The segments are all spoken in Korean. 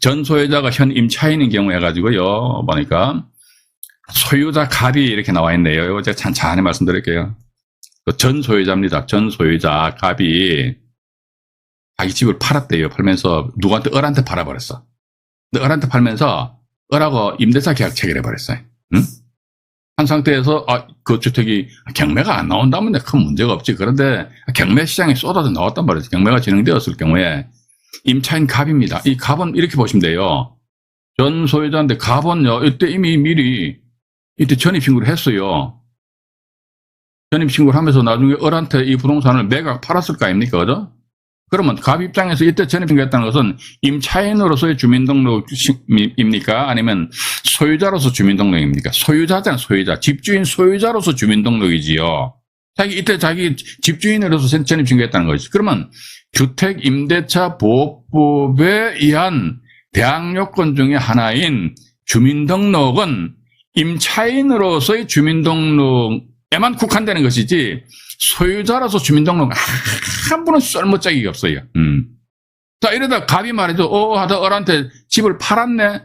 전 소유자가 현 임차인인 경우 해가지고요. 보니까 소유자 갑이 이렇게 나와 있네요. 이거 제가 찬찬히 말씀드릴게요. 그전 소유자입니다. 전 소유자 갑이 자기 집을 팔았대요. 팔면서 누구한테 을한테 팔아버렸어. 근데 을한테 팔면서 을하고 임대차 계약 체결해버렸어요. 응? 한 상태에서 아, 그 주택이 경매가 안 나온다면 큰 문제가 없지. 그런데 경매 시장에 쏟아져 나왔단 말이죠. 경매가 진행되었을 경우에 임차인 갑입니다. 이 갑은 이렇게 보시면 돼요. 전 소유자인데 갑은요, 이때 이미 미리 이때 전입신고를 했어요. 전입신고를 하면서 나중에 을한테 이 부동산을 매각 팔았을 거 아닙니까? 그죠? 그러면 갑 입장에서 이때 전입신고했다는 것은 임차인으로서의 주민등록입니까? 아니면 소유자로서 주민등록입니까? 소유자잖아요, 소유자. 집주인 소유자로서 주민등록이지요. 자기 이때 자기 집주인으로서 전입신고했다는 거지. 그러면 주택 임대차 보호법에 의한 대항 요건 중에 하나인 주민등록은 임차인으로서의 주민등록에만 국한되는 것이지 소유자로서 주민등록 한 분은 썰모짝이 없어요. 음. 자 이러다 갑이 말이죠. 어 하다 을한테 집을 팔았네.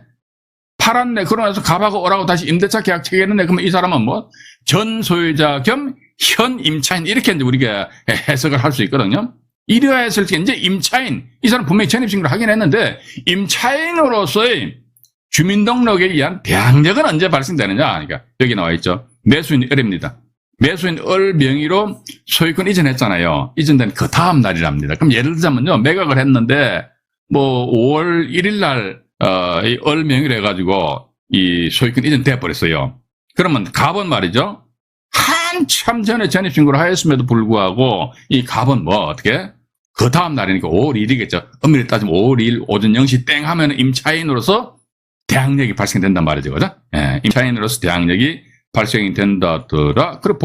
팔았네. 그러면서 갑하고 을하고 다시 임대차 계약 체결했네. 그러면 이 사람은 뭐 전 소유자 겸현 임차인 이렇게 이제 우리가 해석을 할 수 있거든요. 이래야 했을 때 이제 임차인. 이 사람 분명히 전입신고를 하긴 했는데 임차인으로서의 주민등록에 의한 대항력은 언제 발생되느냐. 그러니까 여기 나와 있죠. 매수인 을입니다. 매수인 을 명의로 소유권 이전했잖아요. 이전된 그 다음 날이랍니다. 그럼 예를 들자면요. 매각을 했는데 뭐 5월 1일 날 어 이을 명의로 해가지고 이 소유권 이전돼 버렸어요. 그러면 갑은 말이죠 한참 전에 전입신고를 하였음에도 불구하고 이 갑은 뭐 어떻게 그 다음 날이니까 5월 1일이겠죠. 엄밀히 따지면 5월 1일 오전 0시 땡 하면 임차인으로서 대항력이 발생된단 말이죠. 그죠? 예, 임차인으로서 대항력이 발생이 된다더라. 그리고